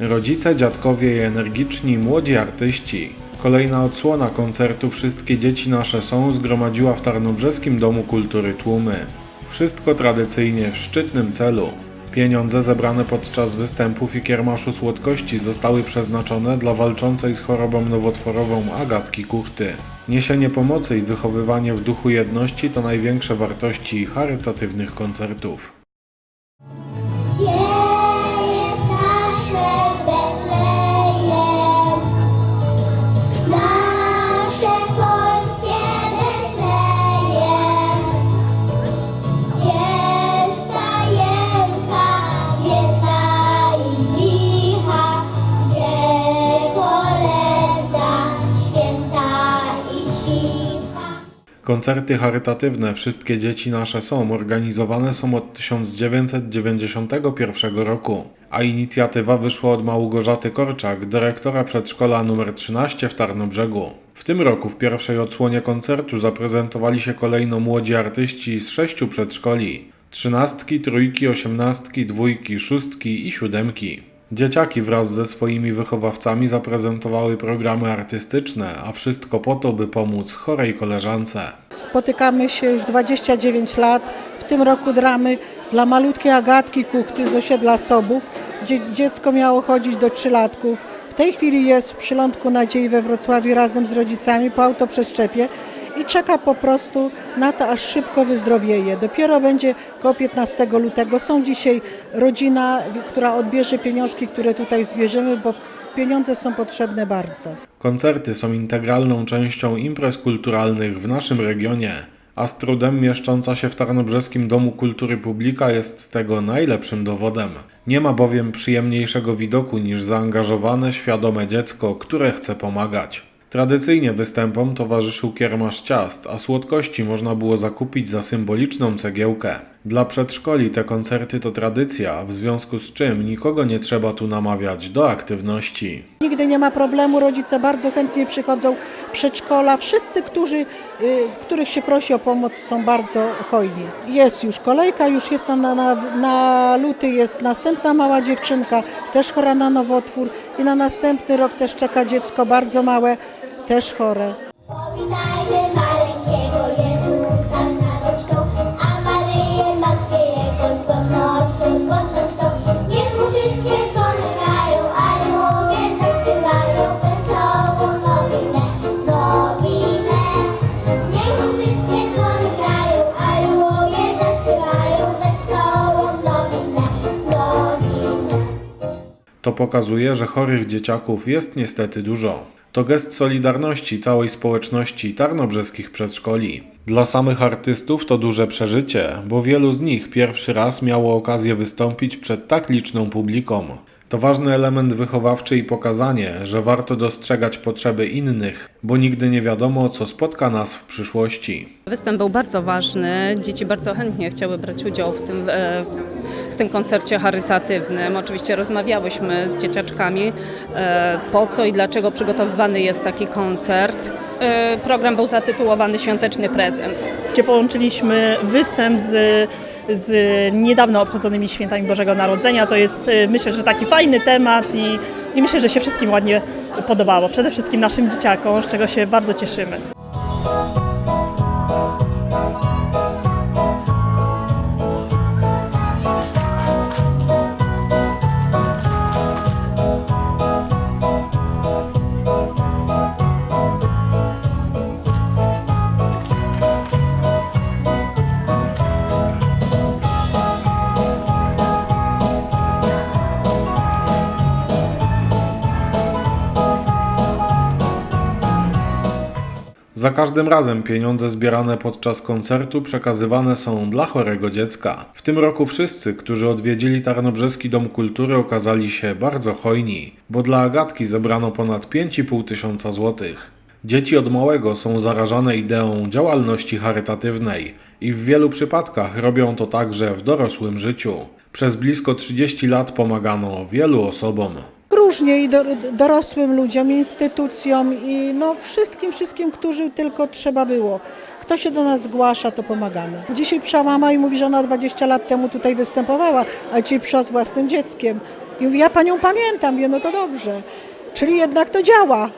Rodzice, dziadkowie i energiczni młodzi artyści. Kolejna odsłona koncertu Wszystkie dzieci nasze są zgromadziła w Tarnobrzeskim Domu Kultury tłumy. Wszystko tradycyjnie w szczytnym celu. Pieniądze zebrane podczas występów i kiermaszu słodkości zostały przeznaczone dla walczącej z chorobą nowotworową Agatki Kuchty. Niesienie pomocy i wychowywanie w duchu jedności to największe wartości charytatywnych koncertów. Gdzie Koncerty charytatywne Wszystkie dzieci nasze są organizowane są od 1991 roku, a inicjatywa wyszła od Małgorzaty Korczak, dyrektora przedszkola nr 13 w Tarnobrzegu. W tym roku w pierwszej odsłonie koncertu zaprezentowali się kolejno młodzi artyści z sześciu przedszkoli. Trzynastki, trójki, osiemnastki, dwójki, szóstki i siódemki. Dzieciaki wraz ze swoimi wychowawcami zaprezentowały programy artystyczne, a wszystko po to, by pomóc chorej koleżance. Spotykamy się już 29 lat. W tym roku dramy dla malutkiej Agatki Kuchty z osiedla Sobów, gdzie dziecko miało chodzić do trzylatków. W tej chwili jest w Przylądku Nadziei we Wrocławiu razem z rodzicami po autoprzeszczepie i czeka po prostu na to, aż szybko wyzdrowieje. Dopiero będzie koło 15 lutego. Są dzisiaj rodzina, która odbierze pieniążki, które tutaj zbierzemy, bo pieniądze są potrzebne bardzo. Koncerty są integralną częścią imprez kulturalnych w naszym regionie, a z trudem mieszcząca się w Tarnobrzeskim Domu Kultury Publika jest tego najlepszym dowodem. Nie ma bowiem przyjemniejszego widoku niż zaangażowane, świadome dziecko, które chce pomagać. Tradycyjnie występom towarzyszył kiermasz ciast, a słodkości można było zakupić za symboliczną cegiełkę. Dla przedszkoli te koncerty to tradycja, w związku z czym nikogo nie trzeba tu namawiać do aktywności. Nigdy nie ma problemu, rodzice bardzo chętnie przychodzą, przedszkola, wszyscy, którzy, y, których się prosi o pomoc są bardzo hojni. Jest już kolejka, już jest na, na, na, luty jest następna mała dziewczynka, też chora na nowotwór i na następny rok też czeka dziecko bardzo małe, też chore. Maleńkiego Jezusa z radością, a Maryję Matkę Jego. Niech mu wszystkie dzwony grają, wesołą nowinę, nowinę. Niech mu wszystkie To pokazuje, że chorych dzieciaków jest niestety dużo. To gest solidarności całej społeczności tarnobrzeskich przedszkoli. Dla samych artystów to duże przeżycie, bo wielu z nich pierwszy raz miało okazję wystąpić przed tak liczną publiką. To ważny element wychowawczy i pokazanie, że warto dostrzegać potrzeby innych, bo nigdy nie wiadomo, co spotka nas w przyszłości. Występ był bardzo ważny. Dzieci bardzo chętnie chciały brać udział w tym, w tym koncercie charytatywnym. Oczywiście rozmawiałyśmy z dzieciaczkami, e, po co i dlaczego przygotowywany jest taki koncert. E, Program był zatytułowany Świąteczny prezent. gdzie połączyliśmy występ z, z niedawno obchodzonymi świętami Bożego Narodzenia. To jest y, myślę, że taki fajny temat i, i myślę, że się wszystkim ładnie podobało. Przede wszystkim naszym dzieciakom, z czego się bardzo cieszymy. Za każdym razem pieniądze zbierane podczas koncertu przekazywane są dla chorego dziecka. W tym roku wszyscy, którzy odwiedzili Tarnobrzeski Dom Kultury okazali się bardzo hojni, bo dla Agatki zebrano ponad 5,5 tysiąca złotych. Dzieci od małego są zarażane ideą działalności charytatywnej i w wielu przypadkach robią to także w dorosłym życiu. Przez blisko 30 lat pomagano wielu osobom. Różnie i do, dorosłym ludziom, instytucjom i no wszystkim, wszystkim, którzy tylko trzeba było. Kto się do nas zgłasza, to pomagamy. Dzisiaj przyszła mama i mówi, że ona 20 lat temu tutaj występowała, a dzisiaj przyszła z własnym dzieckiem. I mówi, ja panią pamiętam, wie, no to dobrze. Czyli jednak to działa.